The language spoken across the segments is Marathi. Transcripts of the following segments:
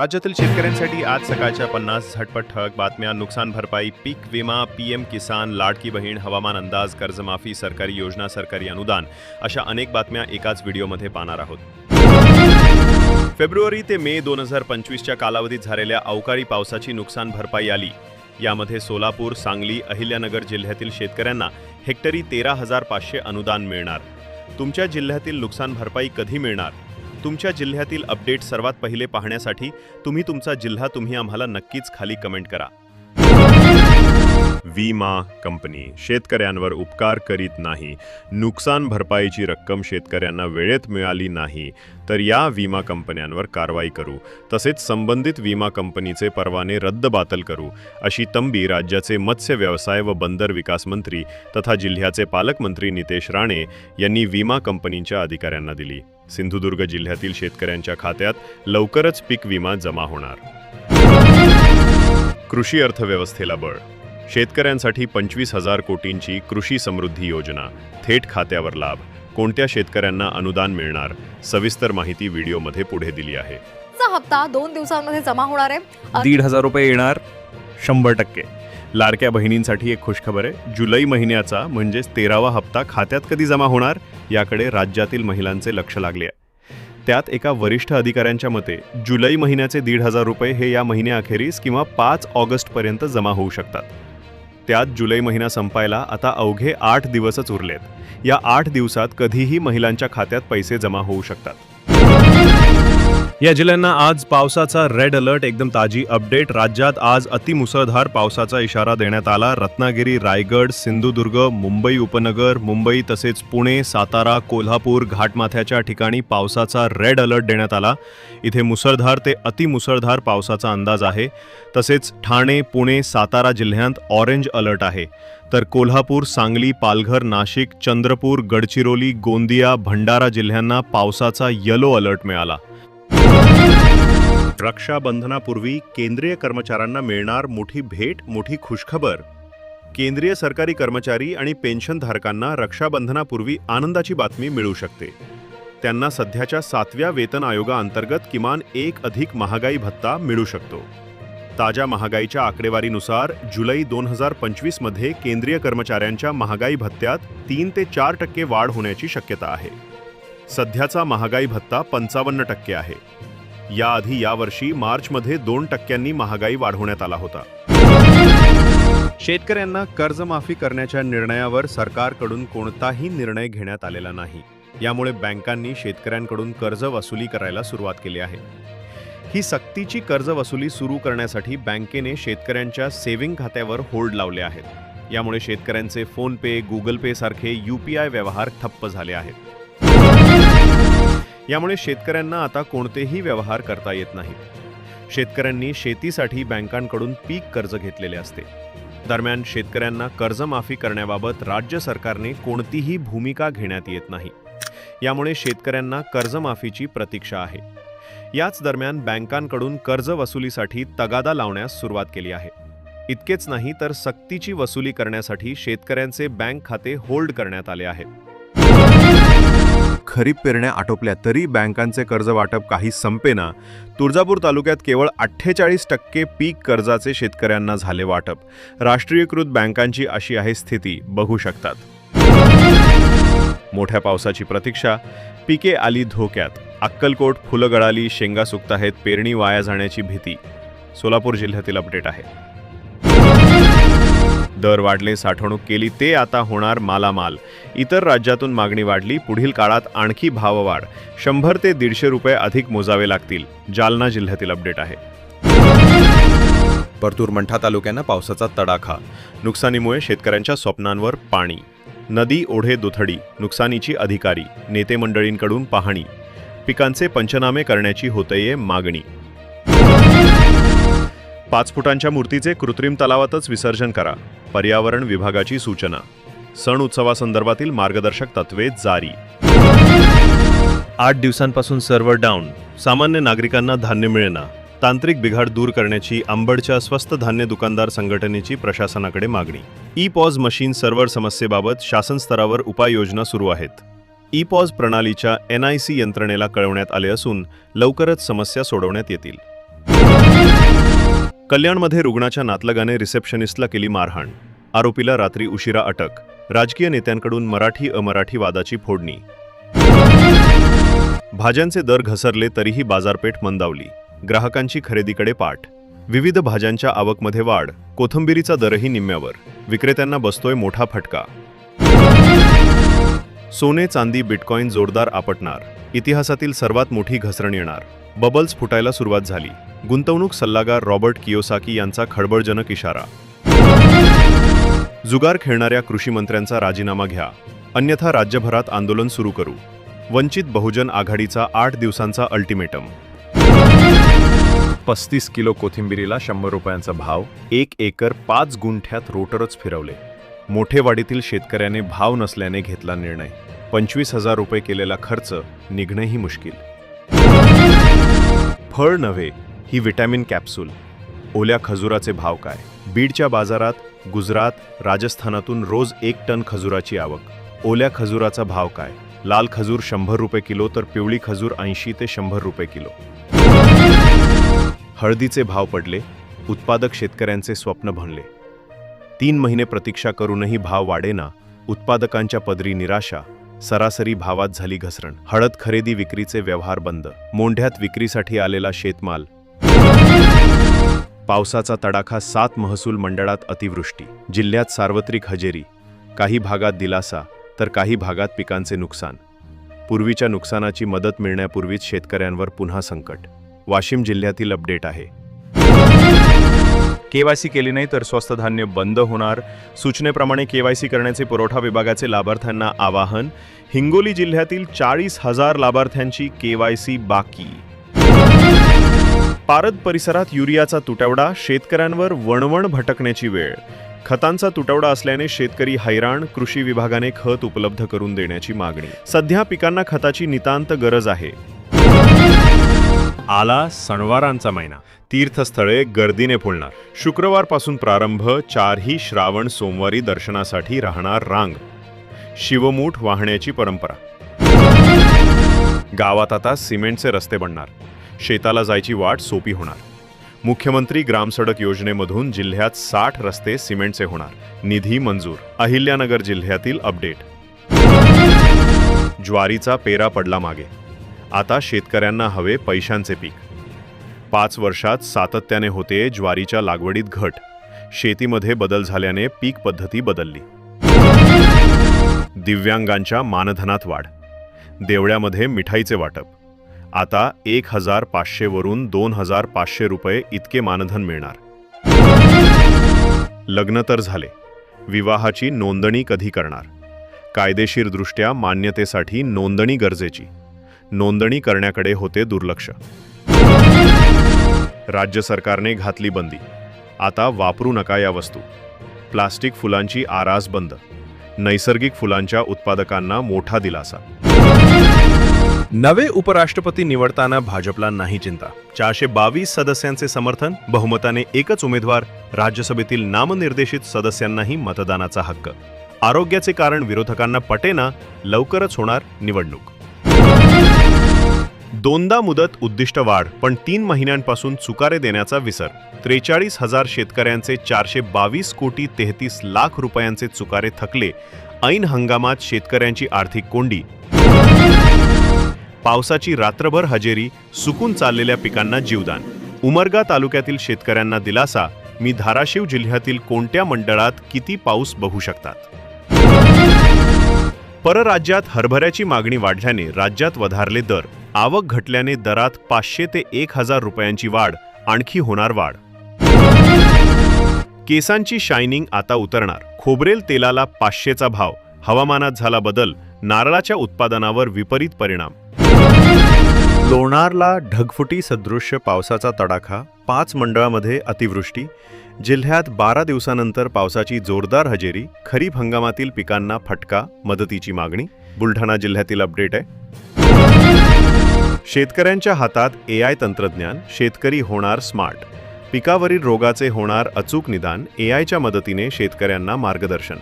राज्यातील शेतकऱ्यांसाठी आज सकाळच्या पन्नास झटपट ठळक बातम्या नुकसान भरपाई पीक विमा पीएम किसान लाडकी बहीण हवामान अंदाज कर्जमाफी सरकारी योजना सरकारी अनुदान अशा अनेक बातम्या एकाच व्हिडिओमध्ये पाहणार आहोत. फेब्रुवारी ते मे दोन हजार पंचवीसच्या कालावधीत झालेल्या अवकाळी पावसाची नुकसान भरपाई आली. यामध्ये सोलापूर सांगली अहिल्यानगर जिल्ह्यातील शेतकऱ्यांना हेक्टरी तेरा हजार पाचशे अनुदान मिळणार. तुमच्या जिल्ह्यातील नुकसान भरपाई कधी मिळणार? तुमच्या जिल्ह्यातील अपडेट सर्वात पहिले पाहण्यासाठी तुम्ही तुमचा जिल्हा तुम्ही आम्हाला नक्कीच खाली कमेंट करा. विमा कंपनी. शेतकऱ्यांवर उपकार करीत नाही. नुकसान भरपाईची रक्कम शेतकऱ्यांना वेळेत मिळाली नाही तर या विमा कंपन्यांवर कारवाई करू. तसेच संबंधित विमा कंपनीचे परवाने रद्दबातल करू अशी तंबी राज्याचे मत्स्य व्यवसाय व बंदर विकास मंत्री तथा जिल्ह्याचे पालकमंत्री नितेश राणे यांनी विमा कंपनीच्या अधिकाऱ्यांना दिली. सिंधुदुर्ग जिल्ह्यातील शेतकऱ्यांच्या खात्यात लवकरच पीक विमा जमा होणार. कृषी अर्थव्यवस्थेला बळ शेतकऱ्यांसाठी पंचवीस हजार कोटींची कृषी समृद्धी योजना. थेट खात्यावर लाभ. कोणत्या शेतकऱ्यांना अनुदान मिळणार? सविस्तर माहिती व्हिडिओमध्ये पुढे दिली आहे. चा हप्ता दोन दिवसांमध्ये जमा होणार आहे. दीड हजार रुपये येणार. शंभर टक्के. लाडक्या बहिणींसाठी एक खुशखबर आहे. जुलै महिन्याचा म्हणजेच तेरावा हप्ता खात्यात कधी जमा होणार? याकडे राज्यातील महिलांचे लक्ष लागले आहे. त्यात एका वरिष्ठ अधिकाऱ्यांच्या मते जुलै महिन्याचे दीड हजार रुपये हे या महिन्याअखेरीस किंवा पाच ऑगस्टपर्यंत जमा होऊ शकतात. त्यात जुलै महिना संपायला आता अवघे आठ दिवसच उरलेत. या आठ दिवसात कधीही महिलांच्या खात्यात पैसे जमा होऊ शकतात. या जिल्ह्यांना आज पावसाचा रेड अलर्ट एकदम ताजी अपडेट राज्यात आज अतिमुसळधार पावसाचा इशारा देण्यात आला. रत्नागिरी रायगड सिंधुदुर्ग मुंबई उपनगर मुंबई तसेच पुणे सातारा कोल्हापूर घाटमाथ्याच्या ठिकाणी पावसाचा रेड अलर्ट देण्यात आला. इथे मुसळधार ते अतिमुसळधार पावसाचा अंदाज आहे. तसेच ठाणे पुणे सातारा जिल्ह्यांत ऑरेंज अलर्ट आहे. तर कोल्हापूर सांगली पालघर नाशिक चंद्रपूर गडचिरोली गोंदिया भंडारा जिल्ह्यांना पावसाचा येलो अलर्ट मिळाला. रक्षाबंधनापूर्वी केंद्रीय कर्मचाऱ्यांना मिळणार मोठी भेट मोठी खुशखबर. केंद्रीय सरकारी कर्मचारी आणि पेन्शनधारकांना रक्षाबंधनापूर्वी आनंदाची बातमी मिळू शकते. त्यांना सध्याच्या सातव्या वेतन आयोगाअंतर्गत किमान एक अधिक महागाई भत्ता मिळू शकतो. ताज्या महागाईच्या आकडेवारीनुसार जुलै दोन हजार पंचवीसमध्ये केंद्रीय कर्मचाऱ्यांच्या महागाई भत्त्यात तीन ते चार टक्के वाढ होण्याची शक्यता आहे. सध्याचा महागाई भत्ता पंचावन्न टक्के आहे. याआधी यावर्षी मार्चमध्ये दोन टक्क्यांनी महागाई वाढवण्यात आला होता. शेतकऱ्यांना कर्जमाफी करण्याच्या निर्णयावर सरकारकडून कोणताही निर्णय घेण्यात आलेला नाही. यामुळे बँकांनी शेतकऱ्यांकडून कर्ज वसुली करायला सुरुवात केली आहे. ही सक्तीची कर्ज वसुली सुरू करण्यासाठी बँकेने शेतकऱ्यांच्या सेव्हिंग खात्यावर होल्ड लावले आहेत. यामुळे शेतकऱ्यांचे फोनपे गुगल पे सारखे यू पी आय व्यवहार ठप्प झाले आहेत. यामुळे शेतकऱ्यांना आता कोणतेही व्यवहार करता येत नाहीत. शेतकऱ्यांनी शेतीसाठी बँकांकडून पीक कर्ज घेतलेले असते. दरम्यान शेतकऱ्यांना कर्जमाफी करण्याबाबत राज्य सरकारने कोणतीही भूमिका घेण्यात येत नाही. यामुळे शेतकऱ्यांना कर्जमाफीची प्रतीक्षा आहे. याच दरम्यान बँकांकडून कर्ज वसुलीसाठी तगादा लावण्यास सुरुवात केली आहे. इतकेच नाही तर सक्तीची वसुली करण्यासाठी शेतकऱ्यांचे बँक खाते होल्ड करण्यात आले आहेत खरीप पेरण्या आटोपल्या तरी बँकांचे कर्ज वाटप काही संपेना. तुळजापूर तालुक्यात केवळ अठ्ठेचाळीस टक्के पीक कर्जाचे शेतकऱ्यांना झाले वाटप. राष्ट्रीयकृत बँकांची अशी आहे स्थिती बघू शकतात. मोठ्या पावसाची प्रतीक्षा पिके आली धोक्यात. अक्कलकोट फुलं गळाली शेंगा सुकताहेत पेरणी वाया जाण्याची भीती. सोलापूर जिल्ह्यातील अपडेट आहे. दर वाढले साठवणूक केली ते आता होणार मालामाल. इतर राज्यातून मागणी वाढली पुढील काळात आणखी भाववाढ. शंभर ते दीडशे रुपये अधिक मोजावे लागतील. जालना जिल्ह्यातील अपडेट आहे. परतूर मंठा तालुक्यांना पावसाचा तडाखा. नुकसानीमुळे शेतकऱ्यांच्या स्वप्नांवर पाणी. नदी ओढे दुथडी नुकसानीची अधिकारी नेते मंडळींकडून पाहणी. पिकांचे पंचनामे करण्याची होतये मागणी. पाच फुटांच्या मूर्तीचे कृत्रिम तलावातच विसर्जन करा. पर्यावरण विभागाची सूचना. सण उत्सवासंदर्भातील मार्गदर्शक तत्वे जारी. आठ दिवसांपासून सर्व्हर डाऊन. सामान्य नागरिकांना धान्य मिळेना. तांत्रिक बिघाड दूर करण्याची अंबडच्या स्वस्त धान्य दुकानदार संघटनेची प्रशासनाकडे मागणी. ई पॉज मशीन सर्व्हर समस्येबाबत शासन स्तरावर उपाययोजना सुरू आहेत. ई पॉज प्रणालीच्या एन आय सी यंत्रणेला कळवण्यात आले असून लवकरच समस्या सोडवण्यात येतील. कल्याणमध्ये रुग्णाच्या नातलगाने रिसेप्शनिस्टला केली मारहाण. आरोपीला रात्री उशिरा अटक. राजकीय नेत्यांकडून मराठी अमराठी वादाची फोडणी. भाज्यांचे दर घसरले तरीही बाजारपेठ मंदावली. ग्राहकांची खरेदीकडे पाठ. विविध भाज्यांच्या आवकमध्ये वाढ. कोथंबिरीचा दरही निम्म्यावर. विक्रेत्यांना बसतोय मोठा फटका. सोने चांदी बिटकॉईन जोरदार आपटणार. इतिहासातील सर्वात मोठी घसरण येणार. बबल्स फुटायला सुरुवात झाली. गुंतवणूक सल्लागार रॉबर्ट कियोसाकी यांचा खळबळजनक इशारा. जुगार खेळणाऱ्या कृषी मंत्र्यांचा राजीनामा घ्या. अन्यथा राज्यभरात आंदोलन सुरू करू. वंचित बहुजन आघाडीचा आठ दिवसांचा अल्टिमेटम. पस्तीस किलो कोथिंबिरीला शंभर रुपयांचा भाव एक एकर पाच गुंठ्यात रोटरच फिरवले. मोठेवाडीतील शेतकऱ्याने भाव नसल्याने घेतला निर्णय. पंचवीस हजार रुपये केलेला खर्च निघणंही मुश्किल. फळ नव्हे ही विटॅमिन कॅप्सूल. ओल्या खजुराचे भाव काय? बीडच्या बाजारात गुजरात राजस्थानातून रोज एक टन खजुराची आवक. ओल्या खजुराचा भाव काय? लाल खजूर शंभर रुपये किलो तर पिवळी खजूर ऐंशी ते शंभर रुपये किलो. हळदीचे भाव पडले उत्पादक शेतकऱ्यांचे स्वप्न भणले तीन महिने प्रतीक्षा करूनही भाव वाढेना उत्पादकांच्या पदरी निराशा सरासरी भावात झाली घसरण. हळद खरेदी विक्रीचे व्यवहार बंद. मोंढ्यात विक्रीसाठी आलेला शेतमाल पावसाचा तडाखा सात महसूल मंडळात अतिवृष्टी जिल्ह्यात सार्वत्रिक हजेरी काही भागात दिलासा तर काही भागात पिकांचे नुकसान. पूर्वीच्या नुकसानाची मदत मिळण्यापूर्वीच शेतकऱ्यांवर पुन्हा संकट. वाशिम जिल्ह्यातील अपडेट आहे. केवायसी केली नाही तर स्वस्त धान्य बंद होणार. सूचनेप्रमाणे केवायसी करण्याचे पुरवठा विभागाचे लाभार्थ्यांना आवाहन. हिंगोली जिल्ह्यातील चाळीस हजार लाभार्थ्यांची केवायसी बाकी. पारद परिसरात युरियाचा तुटवडा शेतकऱ्यांवर वणवण भटकण्याची वेळ. खतांचा तुटवडा असल्याने शेतकरी हैराण कृषी विभागाने खत उपलब्ध करून देण्याची मागणी. सध्या पिकांना खताची नितांत गरज आहे. आला सणवारांचा महिना. तीर्थस्थळे गर्दीने फुलणार. शुक्रवारपासून प्रारंभ चारही श्रावण सोमवारी दर्शनासाठी राहणार रांग. शिवमूठ वाहण्याची परंपरा. गावात आता सिमेंटचे रस्ते बनणार. शेताला जायची वाट सोपी होणार. मुख्यमंत्री ग्रामसडक योजनेमधून जिल्ह्यात साठ रस्ते सिमेंटचे होणार. निधी मंजूर अहिल्यानगर जिल्ह्यातील अपडेट. ज्वारीचा पेरा पडला मागे. आता शेतकऱ्यांना हवे पैशांचे पीक. पाच वर्षात सातत्याने होते ज्वारीच्या लागवडीत घट. शेतीमध्ये बदल झाल्याने पीक पद्धती बदलली. दिव्यांगांच्या मानधनात वाढ. देवळ्यामध्ये मिठाईचे वाटप. आता एक हजार पाचशेवरून दोन हजार पाचशे रुपये इतके मानधन मिळणार. लग्न तर झाले. विवाहाची नोंदणी कधी करणार? कायदेशीरदृष्ट्या मान्यतेसाठी नोंदणी गरजेची. नोंदणी करण्याकडे होते दुर्लक्ष. राज्य सरकारने घातली बंदी. आता वापरू नका या वस्तू. प्लास्टिक फुलांची आरास बंद. नैसर्गिक फुलांच्या उत्पादकांना मोठा दिलासा. नवे उपराष्ट्रपती निवडताना भाजपला नाही चिंता. चारशे बावीस सदस्यांचे समर्थन बहुमताने एकच उमेदवार राज्यसभेतील नामनिर्देशित सदस्यांनाही मतदानाचा हक्क. आरोग्याचे कारण विरोधकांना पटेना लवकरच होणार निवडणूक. दोनदा मुदत उद्दिष्ट वाढ पण तीन महिन्यांपासून चुकारे देण्याचा विसर. त्रेचाळीस हजार शेतकऱ्यांचे चारशे बावीस कोटी तेहतीस लाख रुपयांचे चुकारे थकले. ऐन हंगामात शेतकऱ्यांची आर्थिक कोंडी. पावसाची रात्रभर हजेरी सुकून चाललेल्या पिकांना जीवदान. उमरगा तालुक्यातील शेतकऱ्यांना दिलासा मी धाराशिव जिल्ह्यातील कोणत्या मंडळात किती पाऊस बघू शकतात? परराज्यात हरभऱ्याची मागणी वाढल्याने राज्यात वधारले दर. आवक घटल्याने दरात पाचशे ते एक हजार रुपयांची वाढ आणखी होणार वाढ. केसांची शायनिंग आता उतरणार. खोबरेल तेलाला पाचशेचा भाव हवामानात झाला बदल नारळाच्या उत्पादनावर विपरीत परिणाम. लोणारला ढगफुटी सदृश्य पावसाचा तडाखा पाच मंडळामध्ये अतिवृष्टी जिल्ह्यात बारा दिवसानंतर पावसाची जोरदार हजेरी खरीप हंगामातील पिकांना फटका मदतीची मागणी बुलढाणा जिल्ह्यातील अपडेट आहे. शेतकऱ्यांच्या हातात ए आय तंत्रज्ञान शेतकरी होणार स्मार्ट. पिकावरील रोगाचे होणार अचूक निदान ए आयच्या मदतीने शेतकऱ्यांना मार्गदर्शन.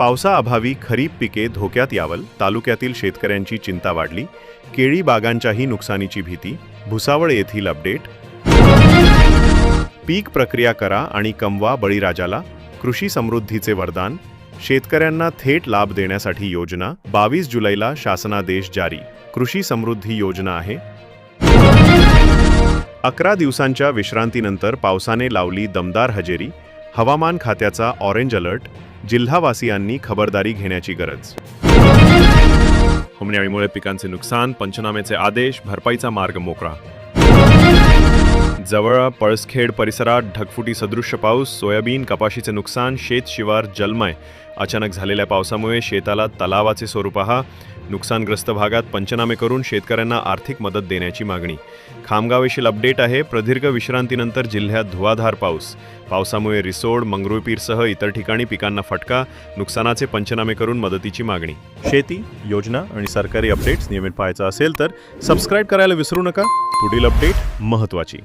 पावसाअभावी खरीप पिके धोक्यात यावल तालुक्यातील शेतकऱ्यांची चिंता वाढली केळी बागांच्याही नुकसानीची भीती भुसावळ येथील अपडेट. पीक प्रक्रिया करा आणि कमवा बळीराजाला कृषी समृद्धीचे वरदान शेतकऱ्यांना थेट लाभ देण्यासाठी योजना बावीस जुलैला शासनादेश जारी कृषी समृद्धी योजना आहे. अकरा दिवसांच्या विश्रांतीनंतर पावसाने लावली दमदार हजेरी हवामान खात्याचा ऑरेंज अलर्ट जिल्हावासियांनी खबरदारी घेण्याची गरज. हुमण्याळीमुळे पिकांचे नुकसान पंचनाम्याचे आदेश भरपाईचा मार्ग मोकळा. जवळ पळसखेड परिसरात ढगफुटी सदृश्य पाऊस सोयाबीन कपाशीचे नुकसान शेत शिवार जलमय. अचानक झालेल्या पावसामुळे शेताला तलावाचे स्वरूप हा नुकसानग्रस्त भागात पंचनामे करून शेतकऱ्यांना आर्थिक मदत देण्याची मागणी. खामगावेशील अपडेट आहे प्रदीर्घ विश्रांतीनंतर जिल्ह्यात धुवाधार पाऊस. पावसामुळे रिसोड मंगरुळपीरसह इतर ठिकाणी पिकांना फटका नुकसानाचे पंचनामे करून मदतीची मागणी. शेती योजना आणि सरकारी अपडेट्स नियमित पाहायचा असेल तर सबस्क्राईब करायला विसरू नका. पुढील अपडेट महत्त्वाची.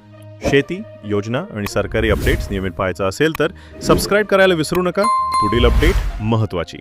शेती योजना आणि सरकारी अपडेट्स नियमित पाहायचा असेल तर सबस्क्राईब करायला विसरू नका. पुढील अपडेट महत्त्वाची.